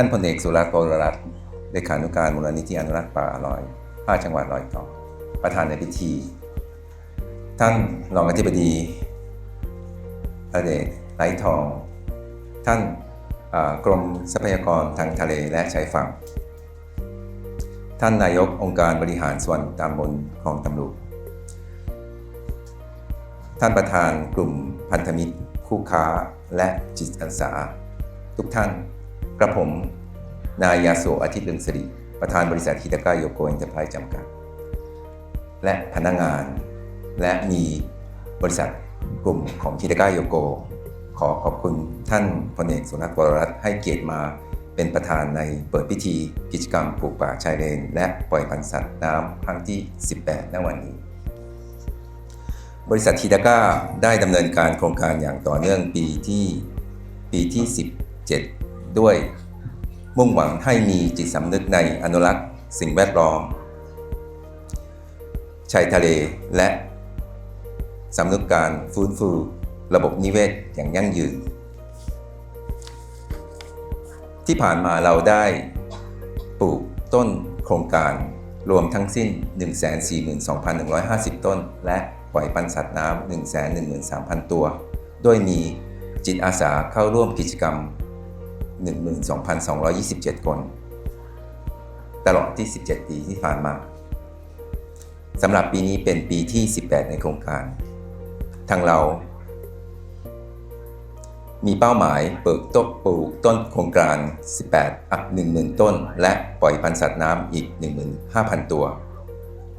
ท่านพลเอกสุรัตน์โปรรัตน์เลขานุการมูลนิธิอนุรักษ์ป่าลอยภาคจังหวัดร้อยต่อ ประธานในพิธี ท่านรองอธิบดีอเดชไร้ทอง ท่านกรมทรัพยากรทางทะเลและชายฝั่ง ท่านนายกองค์การบริหารส่วนตำบลคลองตำลุท่านประธานกลุ่มพันธมิตร คู่ค้าและจิตอาสาทุกท่าน กระผม นายยาโสอาทิตย์เรืองสิริประธานบริษัทฮิตาก้าโยโกเอ็นเตอร์ไพรส์จำกัด และพนักงาน และมีบริษัทกลุ่มของฮิตาก้าโยโก ขอขอบคุณท่านพลเอกสุนัขวรรัตน์ให้เกียรติมาเป็นประธานในเปิดพิธีกิจกรรมปลูกป่าชายเลน และปล่อยพันธุ์สัตว์น้ำครั้งที่ 18 ณ วันนี้ บริษัททีดาก้าได้ดำเนินการโครงการอย่างต่อเนื่องปีที่ปีที่ 17 ด้วยมุ่งหวังให้มีจิตสำนึกในอนุรักษ์ สิ่งแวดล้อมชายทะเลและสำนึกการฟื้นฟูระบบนิเวศอย่างยั่งยืน ที่ผ่านมาเราได้ปลูกต้นโครงการรวมทั้งสิ้น 142,150 ต้น และปล่อยปันสัตว์น้ำ113,000 ตัว โดยมีจิตอาสาเข้าร่วมกิจกรรม 12,227 คน ตลอดที่ 17 ปีที่ผ่านมาสำหรับปีนี้เป็นปีที่ 18 ในโครงการ ทางเรา มีเป้าหมายเปิดต้นปลูกต้นโครงการ 18อะ10,000 ต้น และปล่อยพันธุ์สัตว์น้ำอีก 15,000 ตัว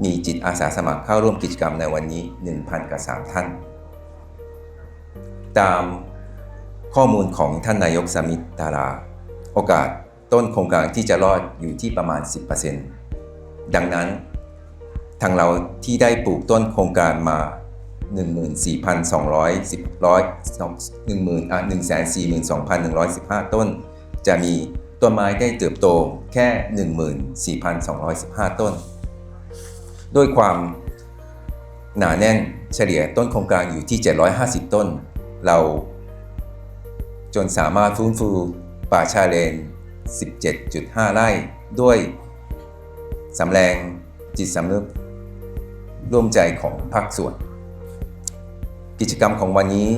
มีจิตอาสาสมัครเข้าร่วมกิจกรรมในวันนี้ 1,000 กับ 3 ท่าน ตาม ข้อมูลของท่านนายกสมิตดารา โอกาสต้นโครงการที่จะรอดอยู่ที่ประมาณ 10%ดังนั้น ทางเราที่ได้ปลูกต้นโครงการมา 14,210ร้อย10,000อะ142,115 ต้น จะมีต้นไม้ได้เติบโตแค่ 14,215 ต้น ด้วยความหนาแน่นเฉลี่ยต้นโครงการอยู่ที่ 750 ต้น เรา จนสามารถฟื้นฟูป่าชายเลน 17.5 ไร่ ด้วยสำแรงจิตสำนึกร่วมใจของภาคส่วน กิจกรรมของวันนี้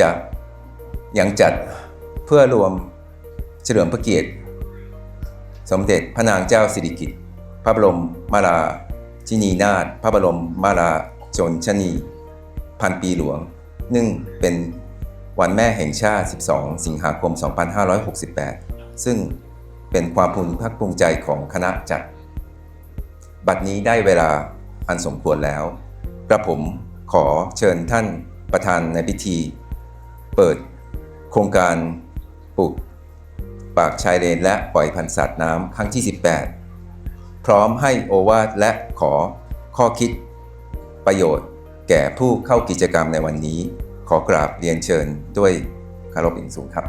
จะยังจัดเพื่อรวมเฉลิมพระเกียรติ สมเด็จพระนางเจ้าสิริกิติ์พระบรมมาราชินีนาถพระบรมมาราชนชนี พันปีหลวงเนื่องเป็น วันแม่แห่งชาติ 12 สิงหาคม 2568 ซึ่งเป็นความภูมิภาคภูมิใจของคณะจัด บัดนี้ได้เวลาอันสมควรแล้ว กระผมขอเชิญท่านประธานในพิธี เปิดโครงการปลูกปากชายเลนและปล่อยพันธุ์สัตว์น้ำครั้งที่ 18 พร้อมให้โอวาทและขอข้อคิดประโยชน์แก่ผู้เข้ากิจกรรมในวันนี้ ขอกราบเรียนเชิญด้วยคารพอย่างสูงครับ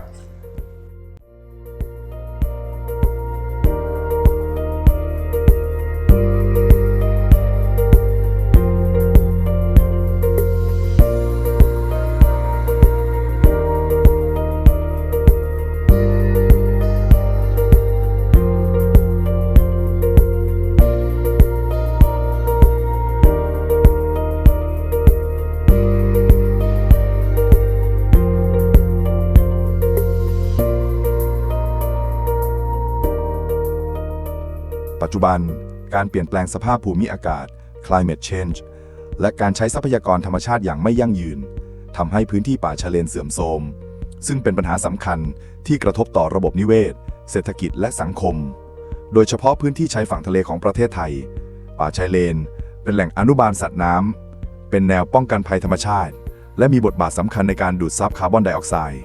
การเปลี่ยนแปลงสภาพภูมิอากาศ climate change และการใช้ทรัพยากรธรรมชาติอย่างไม่ยั่งยืนทำให้พื้นที่ป่าชายเลนเสื่อมโทรม ซึ่งเป็นปัญหาสำคัญที่กระทบต่อระบบนิเวศ เศรษฐกิจและสังคม โดยเฉพาะพื้นที่ชายฝั่งทะเลของประเทศไทย ป่าชายเลน เป็นแหล่งอนุบาลสัตว์น้ำ เป็นแนวป้องกันภัยธรรมชาติ และมีบทบาทสำคัญในการดูดซับคาร์บอนไดออกไซด์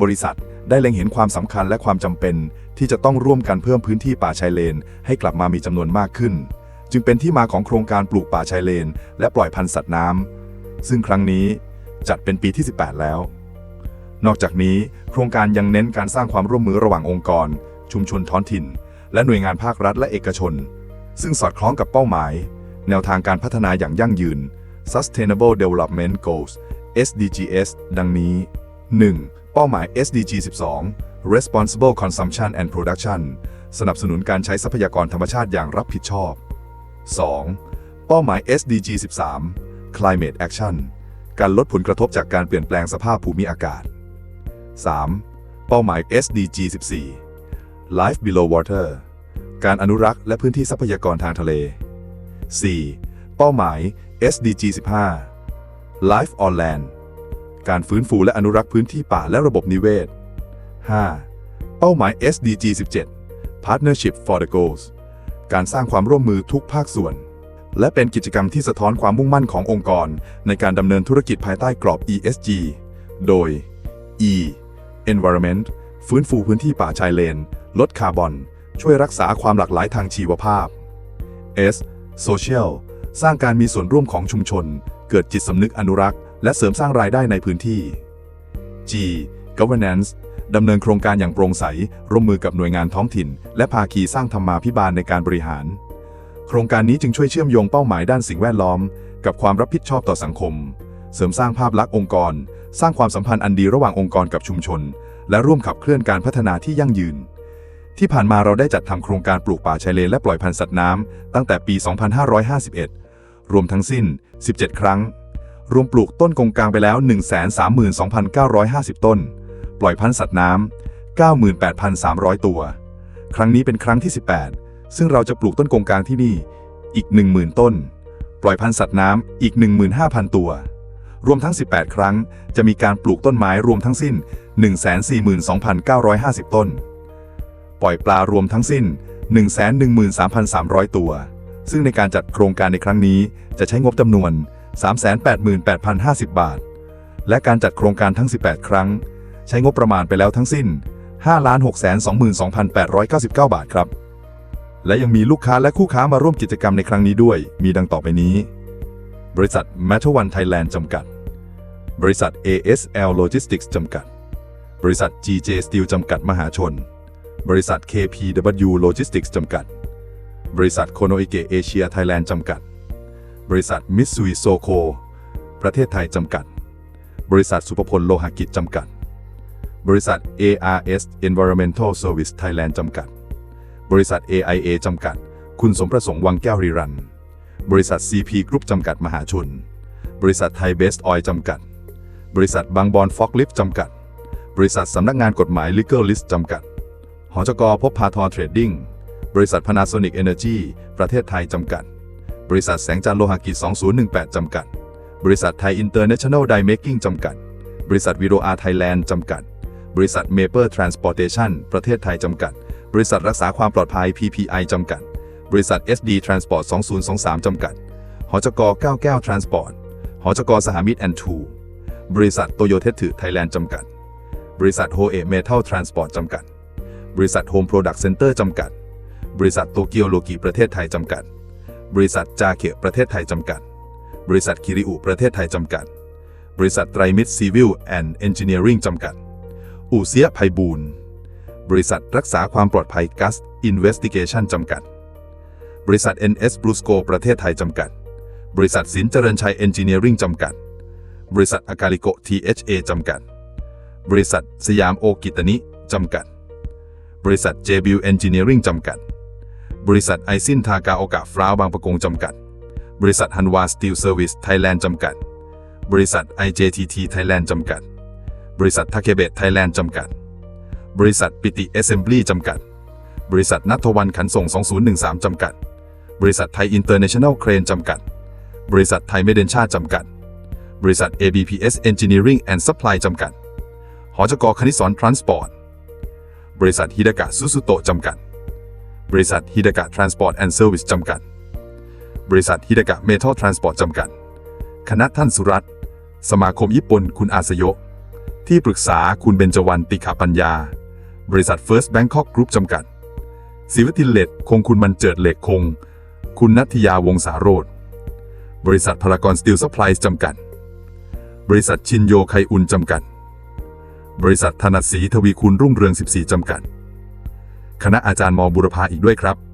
บริษัท ได้เล็งเห็นความสำคัญและความจำเป็น ที่จะต้องร่วมกันเพิ่มพื้นที่ป่าชายเลน ให้กลับมามีจำนวนมากขึ้น จึงเป็นที่มาของโครงการปลูกป่าชายเลน และปล่อยพันธุ์สัตว์น้ำซึ่งครั้งนี้จัดเป็นปีที่ 18 แล้ว นอกจากนี้โครงการยังเน้นการสร้างความร่วมมือระหว่างองค์กร ชุมชนท้องถิ่น และหน่วยงานภาครัฐและเอกชน ซึ่งสอดคล้องกับเป้าหมาย แนวทางการพัฒนาอย่างยั่งยืน Sustainable Development Goals SDGs ดังนี้ 1. เป้าหมาย SDG 12 responsible consumption and production สนับสนุนการใช้ทรัพยากรธรรมชาติอย่างรับผิดชอบ 2. เป้าหมาย SDG 13 climate action การลดผลกระทบจากการเปลี่ยนแปลงสภาพภูมิอากาศ 3. เป้าหมาย SDG 14 life below water การอนุรักษ์และพื้นที่ทรัพยากรทางทะเล 4. เป้าหมาย SDG 15 life on land การฟื้นฟูและอนุรักษ์พื้นที่ป่าและระบบนิเวศ 5. เป้าหมาย SDG 17 Partnership for the Goals การสร้างความร่วมมือทุกภาคส่วน และเป็นกิจกรรมที่สะท้อนความมุ่งมั่นขององค์กร ในการดำเนินธุรกิจภายใต้กรอบ ESG โดย E Environment ฟื้นฟูพื้นที่ป่าชายเลน ลดคาร์บอน ช่วยรักษาความหลากหลายทางชีวภาพ S Social สร้างการมีส่วนร่วมของชุมชน เกิดจิตสำนึกอนุรักษ์ และเสริมสร้างรายได้ในพื้นที่ G Governance ดำเนินโครงการอย่างโปร่งใส ร่วมมือกับหน่วยงานท้องถิ่น และภาคีสร้างธรรมาภิบาลในการบริหาร โครงการนี้จึงช่วยเชื่อมโยงเป้าหมายด้านสิ่งแวดล้อม กับความรับผิดชอบต่อสังคม เสริมสร้างภาพลักษณ์องค์กร สร้างความสัมพันธ์อันดีระหว่างองค์กรกับชุมชน และร่วมขับเคลื่อนการพัฒนาที่ยั่งยืน ที่ผ่านมาเราได้จัดทำโครงการปลูกป่าชายเลนและปล่อยพันธุ์สัตว์น้ำตั้งแต่ปี 2551 รวมทั้งสิ้น 17 ครั้ง รวมปลูกต้นกงกลางไปแล้ว 132,950 ต้น ปล่อยพันธุ์สัตว์น้ำ98,300 ตัว ครั้งนี้เป็นครั้งที่ 18 ซึ่งเราจะปลูกต้นกงกลางที่นี่อีก 10,000 ต้น ปล่อยพันธุ์สัตว์น้ำอีก 15,000 ตัว รวมทั้ง 18 ครั้ง จะมีการปลูกต้นไม้รวมทั้งสิ้น 142,950 ต้น ปล่อยปลารวมทั้งสิ้น 113,300 ตัว ซึ่งในการจัดโครงการในครั้งนี้จะใช้งบจำนวน 388,050 บาท และการจัดโครงการทั้ง 18 ครั้ง ใช้งบประมาณไปแล้วทั้งสิ้น 5,622,899 บาทครับ และยังมีลูกค้าและคู่ค้ามาร่วมกิจกรรมในครั้งนี้ด้วย มีดังต่อไปนี้ บริษัท m a t t e r One Thailand จำกัด บริษัท ASL Logistics จำกัด บริษัท GJ Steel จำกัดมหาชน บริษัท KPW Logistics จำกัด บริษัทโคโนอิเกะเอเชียไทยแลนด์จำกัด บริษัทมิตซุยโซโค ประเทศไทยจำกัด บริษัทสุภพลโลหกิจจำกัด บริษัท ARS Environmental Service Thailand จำกัด บริษัท AIA จำกัด คุณสมประสงค์วังแก้วรีรัน บริษัท CP Group จำกัดมหาชน บริษัทไทยเบสออยจำกัด บริษัทบางบอนฟอกลิฟจำกัด บริษัทสำนักงานกฎหมาย Legal List จำกัด หจกพบพาทรเทรดดิ้ง บริษัท Panasonic Energy ประเทศไทยจำกัด บริษัทแสงจันโลหะกิจ 2018 จำกัด บริษัทไทย International Die Making จำกัด บริษัทวิโรอาไทยแลนด์จำกัด บริษัท Maple Transportation ประเทศไทยจำกัด บริษัทรักษาความปลอดภัย PPI จำกัด บริษัท SD Transport 2023 จำกัด หจก9แก้ว Transport หจกสหมิตรแอนทูบริษัทโตโยเทสึไทยแลนด์จำกัด บริษัทโฮเอเมทัลทรานสปอร์ตจำกัด บริษัทโฮมโปรดักต์เซ็นเตอร์จำกัด บริษัทโตเกียวโลกิประเทศไทยจำกัด บริษัทจาเคะประเทศไทยจำกัด บริษัทคิริอุประเทศไทยจำกัด บริษัทไตรมิตรซีวิลแอนด์เอนจิเนียริงจำกัด อูเซียไพบูลบริษัทรักษาความปลอดภัยกัสอินเวสติเกชันจำกัด บริษัท NS b r u s c o ประเทศไทยจำกัด บริษัทสินเจริญชัยเอนจิเนียริงจำกัด บริษัทอากาลิโก THA จำกัด บริษัทสยามโอกิตานิจำกัด บริษัท JBU Engineering จำกัด บริษัทไอซินทากาโอกะฟราวบางประกงจำกัด บริษัทฮันวาสตีลเซอร์วิสไทยแลนด์จำกัด บริษัท IJTT Thailand จำกัด บริษัททาเคเบตไทยแลนด์จำกัด บริษัทปิติเอเซมบลีจำกัด บริษัทนัทวันขันส่ง 2013 จำกัด บริษัทไทยอินเตอร์เนชั่นแนลเครนจำกัด บริษัทไทยเมเดนชาจำกัด บริษัท ABPS Engineering and Supply จำกัด หจกคณิสรทรานสปอร์ต บริษัทฮิดากะซุสุโตะจำกัด บริษัทฮิดากะทรานสปอร์ตแอนด์เซอร์วิสจำกัด บริษัทฮิดากะเมทัลทรานสปอร์ตจำกัด คณะท่านสุรัตน์สมาคมญี่ปุ่นคุณอาสยะที่ปรึกษาคุณเบญจวรรณติขาปัญญา บริษัท First Bangkok Group จำกัด ศิวตินเลดคงคุณมันเจิดเหล็กคง คุณนัทยาวงศาโรธบริษัทพารากอนสตีลซัพพลายส์จำกัด บริษัทชินโยไคอุนจำกัด บริษัทธนัดศรีทวีคุณรุ่งเรือง 14 จำกัด คณะอาจารย์มบุรพาอีกด้วยครับ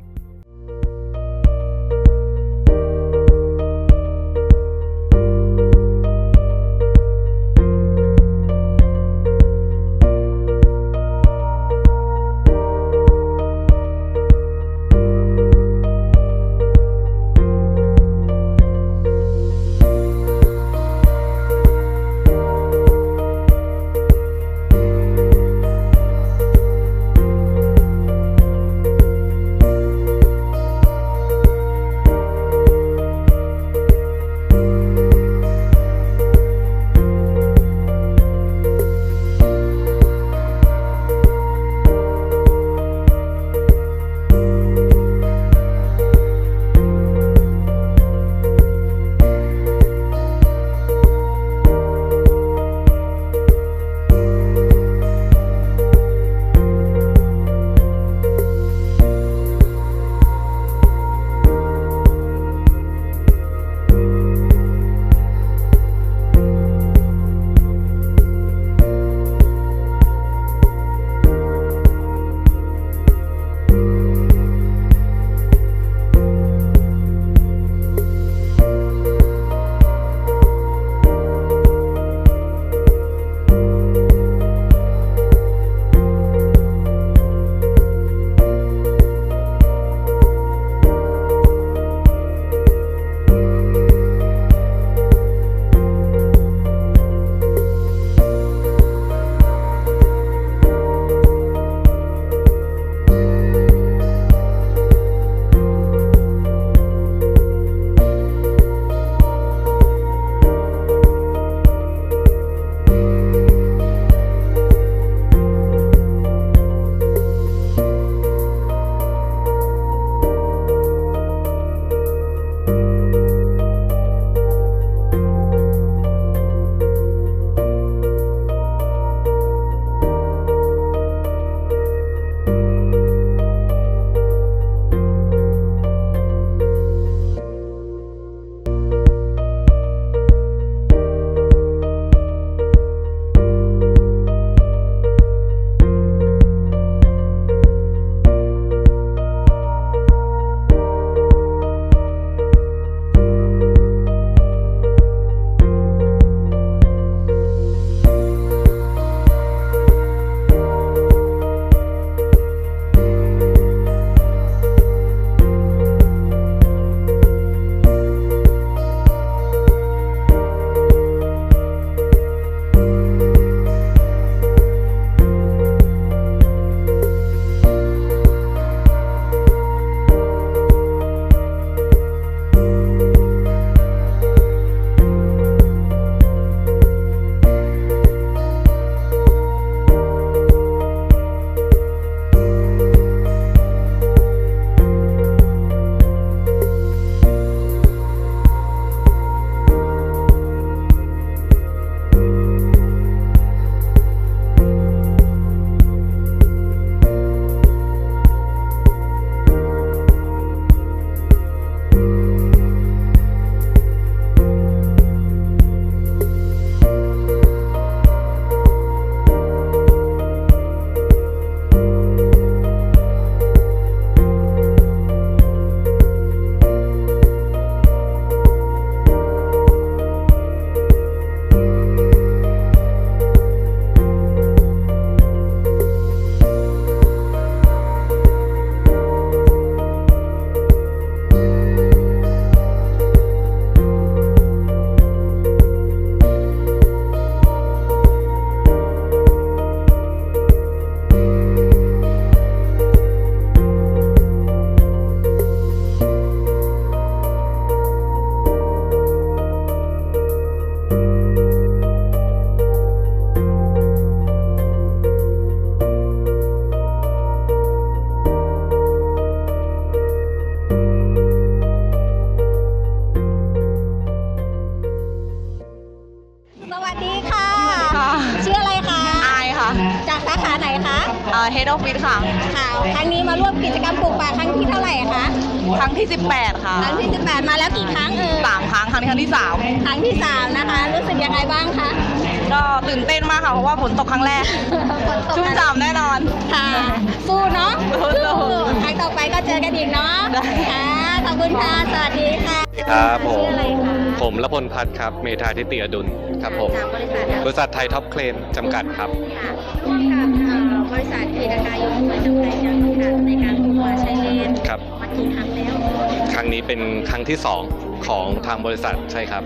คะเอ่อ Head Office ค่ะ ค่ะครั้งนี้มาร่วมกิจกรรมปลูกป่าครั้งที่เท่าไหร่คะครั้งที่ 18 ค่ะครั้งที่ 18 มาแล้วกี่ครั้งเอ่ยสามครั้งครั้งนี้ครั้งที่ครั้งที่3นะคะ รู้สึกยังไงบ้างคะ3ก็ตื่นเต้นมากค่ะ เพราะว่าฝนตกครั้งแรก ฝนตกชุ่มฉ่ำแน่นอน ค่ะสู้เนาะสู้ครั้งต่อไปก็เจอกันอีกเนาะได้ค่ะ ขอบคุณค่ะ สวัสดีค่ะครับผม ชื่ออะไรคะผมละพลพัฒน์ครับ เมธาทิติอดุลครับผม จากบริษัทบริษัทไทยท็อปเคลมจำกัดครับ ค่ะร่วมกับเอ่อบริษัทกีฬากายกมือจำกัดยังค่ะในการปลูกป่าชายเลนครับ มากี่ครั้งแล้ว ครั้งนี้เป็นครั้งที่ 2 ของทางบริษัทใช่ครับ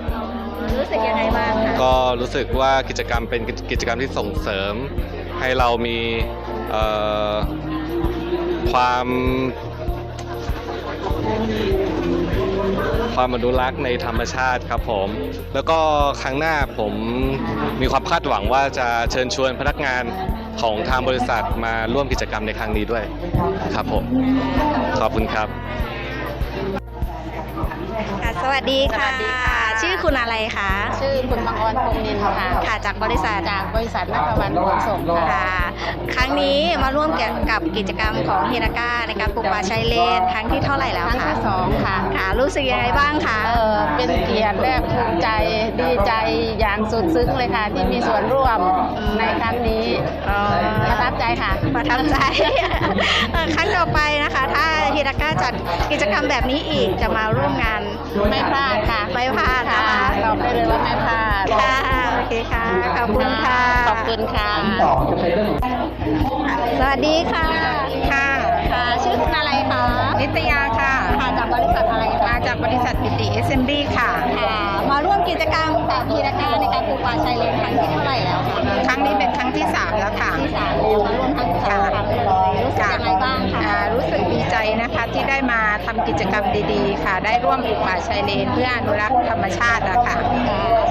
รู้สึกยังไงบ้างคะก็รู้สึกว่ากิจกรรมเป็นกิจกรรมที่ส่งเสริม ให้เรามีเอ่อความ ความอนุรักษ์ในธรรมชาติครับผม แล้วก็ครั้งหน้าผมมีความคาดหวังว่าจะเชิญชวนพนักงานของทางบริษัทมาร่วมกิจกรรมในครั้งนี้ด้วยครับผม ขอบคุณครับ วัสดีค่ะ สวัสดีค่ะ ชื่อคุณอะไรคะ ชื่อคุณบางออนพงนินค่ะ ค่ะจากบริษัท จากบริษัทนักวันขนส่งค่ะ ค่ะ ครั้งนี้มาร่วมเกี่ยวกับกิจกรรมของเฮนาก้าในการปลูกป่าชายเลนครั้งที่เท่าไหร่แล้วครั้งคะที่สองค่ะ ค่ะ รู้สึกยังไงบ้างคะ เออเป็นเกียรติและภูมิใจ ดีใจอย่างสุดซึ้งเลยค่ะ ที่มีส่วนร่วมในครั้งนี้ อ๋อ ประทับใจค่ะ ประทับใจ เอ่อครั้งต่อไปนะคะ ถ้าเฮนาก้าจัดกิจกรรมแบบนี้อีกจะมาร่วมงาน ไม่พลาดค่ะไม่พลาดนะค่ะคะตอบได้เลยว่าไม่พลาดค่ะโอเคค่ะ ขอบคุณค่ะ ขอบคุณค่ะสวัสดีค่ะ ค่ะ ค่ะ ชื่อคุณอะไรคะนิตยาค่ะ ค่ะจากบริษัทอะไรคะมาจากบริษัทปิติ SMB ค่ะ ค่ะมาร่วม กิจกรรมกับพีรการในการปลูกป่าชายเลนครั้งที่เท่าไหร่แล้วคะครั้งนี้เป็นครั้งที่ 3 แล้วค่ะที่สามแล้วมาร่วมทั้งสามครั้งเลยรู้สึกยังไงบ้างคะอ่ารู้สึกดีใจนะคะที่ได้มาทำกิจกรรมดีๆ ค่ะ ได้ร่วมปลูกป่าชายเลนเพื่ออนุรักษ์ธรรมชาติอะค่ะ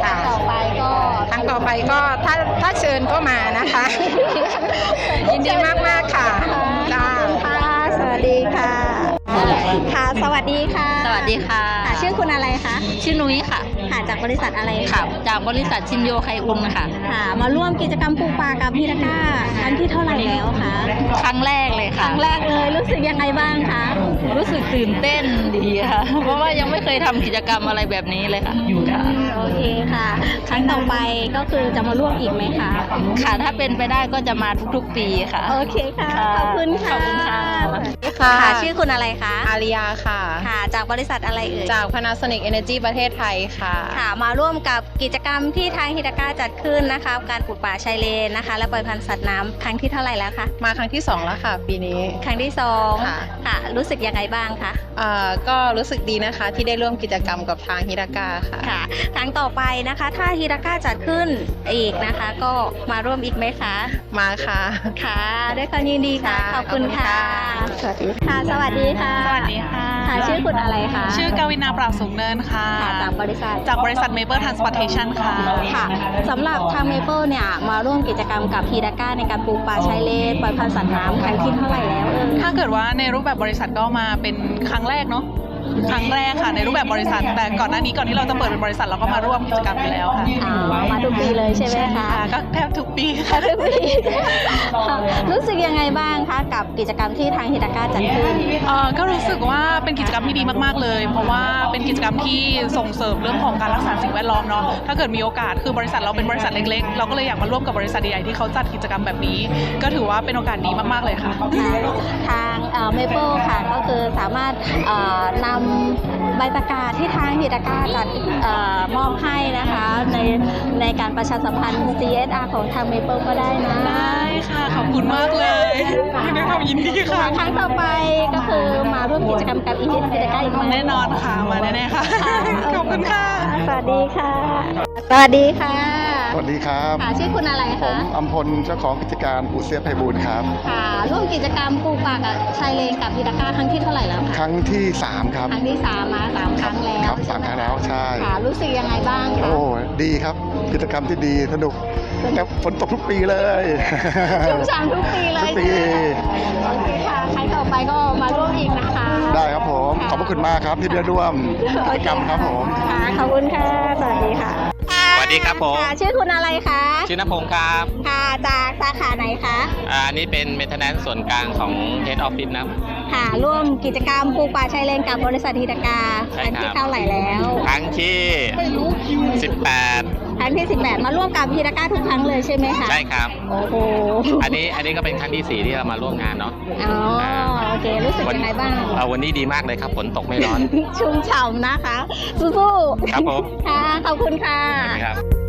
ค่ะ ต่อไปก็ครั้งต่อไปก็ถ้าถ้าเชิญก็มานะคะ ยินดีมากๆค่ะจ้า ค่ะสวัสดีค่ะ ค่ะ สวัสดีค่ะสวัสดีค่ะ ค่ะ ชื่อคุณอะไรคะ ชื่อนุ้ยค่ะ ค่ะจากบริษัทอะไรค่ะ จากบริษัทชินโยไคอุนค่ะ ค่ะ มาร่วมกิจกรรมปลูกป่ากับพีรก้าครั้งที่เท่าไหร่แล้วคะครั้งแรกเลยคค่ะรั้งแรกเลยรู้สึกยังไงบ้างคะรู้สึกตื่นเต้นดีค่ะ เพราะว่ายังไม่เคยทำกิจกรรมอะไรแบบนี้เลยค่ะค่ะโอเคค่ะ ครั้งต่อไปก็คือจะมาร่วมอีกไหมคะค่ะถ้าเป็นไปได้ก็จะมาทุกๆ ปีค่ะ โอเคค่ะค่ะขอบคุณค่ะขอบคุณค่ะค่ะชื่อคุณอะไรคะ อาริยาค่ะ ค่ะ จากบริษัทอะไรเอ่ย จาก Panasonic Energy ประเทศไทยค่ะค่ะมาร่วมกับกิจกรรมที่ทางฮิตาก้าจัดขึ้นนะคะ การปลูกป่าชายเลนนะคะ และปล่อยพันธุ์สัตว์น้ำครั้งที่เท่าไหร่แล้วคะมาครั้งที่ 2 แล้วค่ะ ปีนี้ ครั้งที่สองค่ะ ค่ะ รู้สึกยังไงบ้างคะอ่าก็รู้สึกดีนะคะที่ได้ร่วมกิจกรรมกับทางฮิรากาค่ะ ค่ะ ครั้งต่อไปนะคะ ถ้าฮิตาก้าจัดขึ้นอีกนะคะ ก็มาร่วมอีกไหมคะมาค่ะ ค่ะด้วยความยินดีค่ะค่ะขอบคุณค่ะขอบคุณค่ะ สวัสดีค่ะสวัสดีค่ะ ค่ะชื่อคุณอะไรคะชื่อกาวินาปราบสูงเนินค่ะ ค่ะจากบริษัทจากบริษัท Maple Transportation ค่ะ ค่ะสำหรับทางเมเปิลเนี่ยมาร่วมกิจกรรมกับฮีดาก้าในการปลูกป่าชายเลนปล่อยพันธุ์สัตว์น้ำครั้งที่เท่าไหร่แล้วเอ่ย ถ้าเกิดว่าในรูปแบบบริษัทก็มาเป็นครั้งแรกเนาะ ครั้งแรกค่ะ ในรูปแบบบริษัท แต่ก่อนหน้านี้ก่อนที่เราจะเปิดเป็นบริษัทเราก็มาร่วมกิจกรรมอยู่แล้วค่ะอ่ามาทุกปีเลยใช่ไหมคะค่ะก็แทบทุกปีค่ะทุกปีค่ะรู้สึกยังไงบ้างคะกับกิจกรรมที่ทางฮีดาก้าจัดขึ้นเอ่อก็รู้สึกว่าเป็นกิจกรรมที่ดีมากๆเลย เพราะว่าเป็นกิจกรรมที่ส่งเสริมเรื่องของการรักษาสิ่งแวดล้อมเนาะถ้าเกิดมีโอกาสคือบริษัทเราเป็นบริษัทเล็กๆ เราก็เลยอยากมาร่วมกับบริษัทใหญ่ๆที่เขาจัดกิจกรรมแบบนี้ ก็ถือว่าเป็นโอกาสดีมากๆเลยค่ะทางเมเปิลค่ะก็คือสามารถเอ่อนำใบประกาศที่ทางฮิตาก้าจัดเออมอบให้นะคะ ในในการประชาสัมพันธ์ CSR ของทางเมเปิลก็ได้นะ ได้ค่ะ ขอบคุณมากเลยด้วยความยินดีค่ะ ครั้งต่อไปก็คือมาร่วมกิจกรรมกับอีฮิตฮิตาก้าอีกไหมแน่นอนค่ะ มาแน่ๆค่ะ ขอบคุณค่ะ สวัสดีค่ะ สวัสดีค่ะส วัสดีครับค่ะชื่อคุณอะไรผคะมอัมพลเจ้าของกิจการอู่เสียไพบูลย์ครับค่ะร่วมกิจกรรมปลูกป่ากับชายเลนกับฮิตาก้าครั้งที่เท่าไหร่แล้วคคะรั้งที่ 3 ครับ ครั้งที่สามมาสามครั้งแล้วครับสามครั้งแล้วใช่ค่ะรู้สึกยังไงบ้างคะโอ้ดีครับกิจกรรมที่ดีสนุกแต่ฝนตกทุกปีเลยชุ่มฉ่ำทุกปีเลยทุกปีใช่ไหมโอเคค่ะครั้งต่อไปก็มาร่วมอีกนะคะ ได้ครับผมขอบพระคุณมากครับที่ได้ร่วมกิจกรรมครับผมค่ะขอบคุณค่ะสวัสดีค่ะ สวัสดีครับผมค่ะชื่อคุณอะไรคะ ชื่อนพงศ์ครับค่ะจากสาขาไหนอ่าอันนี้เป็น maintenance ส่วนกลางของ head office นะค่ะ ร่วมกิจกรรมปลูกป่าชายเลนกับบริษัทฮิตากาใช่ครั้งครับ ที่เท่าไหร่แล้ว ครั้งที่ 18 ครั้งที่ 18 มาร่วมกับฮิตากาทุกครั้งเลยใช่ไหมคะใช่ครับ โอ้โห อันนี้อันนี้ก็เป็นครั้งที่ 4 ที่เรามาร่วมงานเนาะอ๋อ โอเค รู้สึกวัยังไงบ้าง เอาวันนี้ดีมากเลยครับฝนตกไม่ร้อน ชุ่มฉ่ำนะคะสู้ๆครับผมค่ะขอบคุณค่ะ ครับ